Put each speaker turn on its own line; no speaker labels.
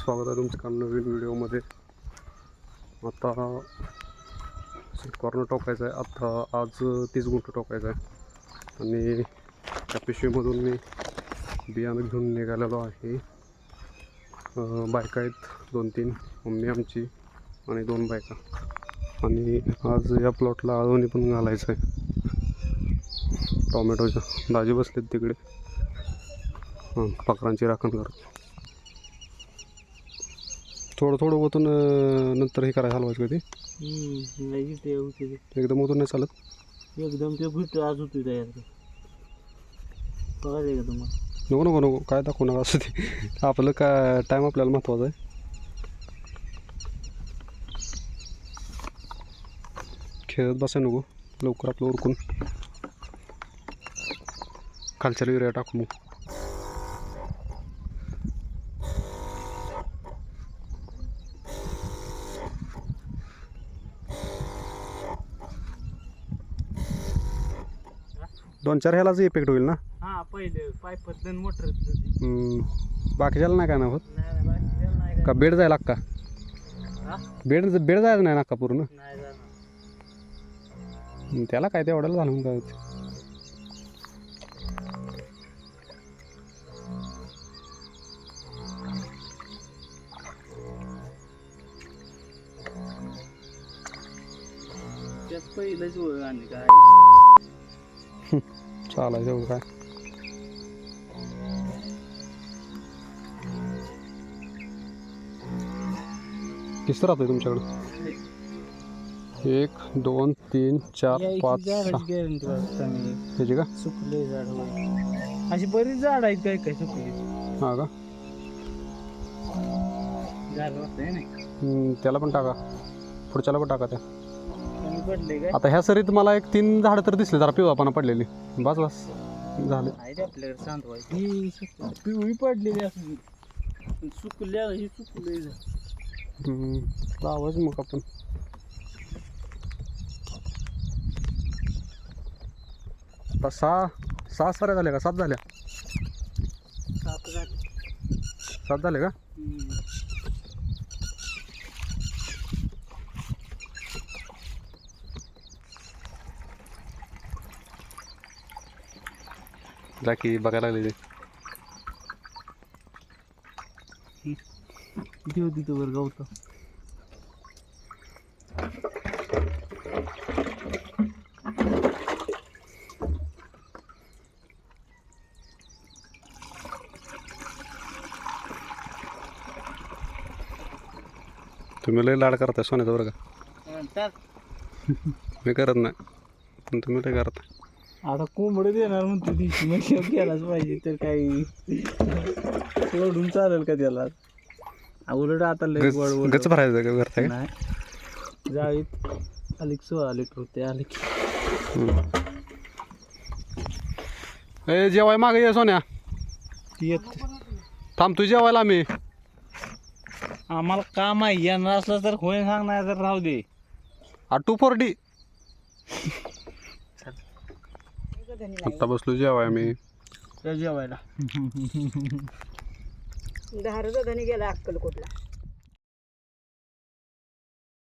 स्वागत आहे तुमचं काम नवीन व्हिडिओमध्ये. आता कॉर्नर टोकायचं आहे. आता आज तीस गुंठ टोकायचं आहे. आणि त्या पिशवीमधून मी बियाणं घेऊन निघालेलो आहे. बायका आहेत. दोन तीन. मम्मी आमची आणि दोन बायका. आणि आज या प्लॉटला आळवणी पण घालायचं आहे टोमॅटोच्या. दाजी बसलेत तिकडे. हां पाखरांची राखण करतो. थोडं थोडं ओतून अं, नंतर हे करायला हलवायचं कधी
नाही ते होते ते.
एकदम ओतून नाही चालत?
एकदम ते भुट आज होती तयार ते. का तुम्हाला?
नको नको नको. काय दाखवू नका असं ते? आपलं काय टाईम आपल्याला महत्त्वाचा आहे. खेळत बसाय नको. लवकर आपलं उरकून. खालच्या युरिया टाकू मग. दोन चार ह्यालाच इफेक्ट होईल ना?
हा पहिले मोटर
हम्म, बाकीच्याला नाही काय ना होत?
नाही नाही नाही
का बेड जायला का
हा?
बेड बेड जायचं नाही ना का पूर्ण?
नाही जाणार.
हम्म, त्याला काय तेवढ्याला झालं मग काय होते
त्यात पहिलंच आणि काय
चालायचं काय किस्त राहतोय तुमच्याकडं एक दोन तीन चार पाच
गॅरंटी
त्याची का?
सुकले झाड अशी बरीच झाड आहेत काय काय सुकली?
हा का? त्याला पण टाका. पुढच्याला पण टाका त्या.
पडले काय?
आता ह्या सरीत मला एक तीन झाडं तर दिसले जरा पिवळापणा पडलेली. बस बस. झाले.
आहे ते आपल्याकडे सांगतो ही सुक- पिवळी पडलेली असली. सुकल्या ही सुकले
हम्म, लावायचं मग आपण. आता सहा सहा सऱ्या झाल्या का? सात झाल्या?
सात झाले.
सात झाले का?
हम्म.
जा की बघायला लागले ते.
किती होती तो वर गवत
तुम्ही लय लाड करताय सोन्याचा बरं का?
तर
मी करत नाही पण तुम्ही लय करताय.
आता कोंबडं देणार म्हणते ती? मग गेलाच पाहिजे तर काही. सोडून चालेल का त्याला? आ, उलट आता लय
गच
गोड.
गच भरायचं का करताय का
नाही. जाळीत. आली की सोळा लिटर होते आले की
हम्म. ए जेवाय मागे ये सोन्या.
येत.
थांब तू जेवायला आम्ही.
आम्हाला काम आहे येणार असलं तर होय सांग नाही तर राहू दे.
आ टू फोर्टी. आत्ता बसलो जेवाय
त्या जेवायला.
धारचा धनी गेला अक्कलकोटला.